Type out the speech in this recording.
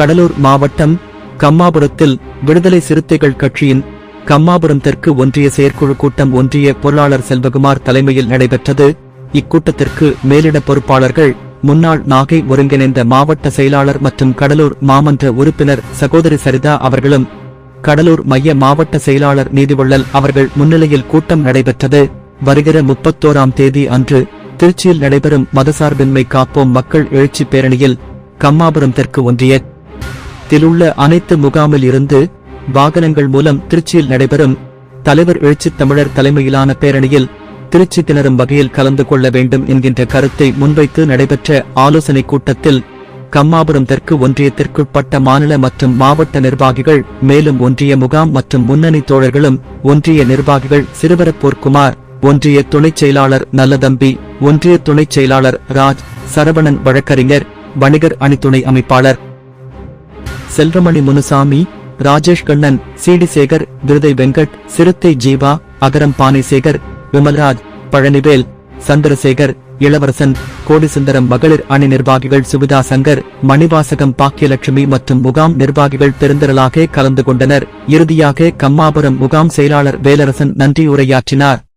கடலூர் மாவட்டம் கம்மாபுரத்தில் விடுதலை சிறுத்தைகள் கட்சியின் கம்மாபுரம் தெற்கு ஒன்றிய செயற்குழு கூட்டம் ஒன்றிய பொருளாளர் செல்வகுமார் தலைமையில் நடைபெற்றது. இக்கூட்டத்திற்கு மேலிட பொறுப்பாளர்கள் முன்னாள் நாகை ஒருங்கிணைந்த மாவட்ட செயலாளர் மற்றும் கடலூர் மாமன்ற உறுப்பினர் சகோதரி சரிதா அவர்களும் கடலூர் மைய மாவட்ட செயலாளர் நீதிவள்ளல் அவர்கள் முன்னிலையில் கூட்டம் நடைபெற்றது. வருகிற முப்பத்தோராம் தேதி அன்று திருச்சியில் நடைபெறும் மதசார்பின்மை காப்போம் மக்கள் எழுச்சி பேரணியில் கம்மாபுரம் தெற்கு ஒன்றிய மாவட்டத்திலுள்ள அனைத்து முகாமில் இருந்து வாகனங்கள் மூலம் திருச்சியில் நடைபெறும் தலைவர் எழுச்சித் தமிழர் தலைமையிலான பேரணியில் திருச்சி திணறும் வகையில் கலந்து கொள்ள வேண்டும் என்கின்ற கருத்தை முன்வைத்து நடைபெற்ற ஆலோசனைக் கூட்டத்தில் கம்மாபுரம் தெற்கு ஒன்றியத்திற்குட்பட்ட மாநில மற்றும் மாவட்ட நிர்வாகிகள் மேலும் ஒன்றிய முகாம் மற்றும் முன்னணி தோழர்களும் ஒன்றிய நிர்வாகிகள் சிறுவரப்போர்குமார் ஒன்றிய துணைச் செயலாளர் நல்லதம்பி ஒன்றிய துணைச் செயலாளர் ராஜ் சரவணன் வழக்கறிஞர் வணிகர் அணி துணை அமைப்பாளர் செல்வமணி முனுசாமி ராஜேஷ் கண்ணன் சிடி சேகர் விருதை வெங்கட் சிறுத்தை ஜீவா அகரம் பானைசேகர் விமல்ராஜ் பழனிவேல் சந்திரசேகர் இளவரசன் கோடிசுந்தரம் மகளிர் அணி நிர்வாகிகள் சுவிதா சங்கர் மணிவாசகம் பாக்கியலட்சுமி மற்றும் முகாம் நிர்வாகிகள் பெருந்திரளாக கலந்து கொண்டனர். இறுதியாக கம்மாபுரம் முகாம் செயலாளர் வேலரசன் நன்றியுரையாற்றினார்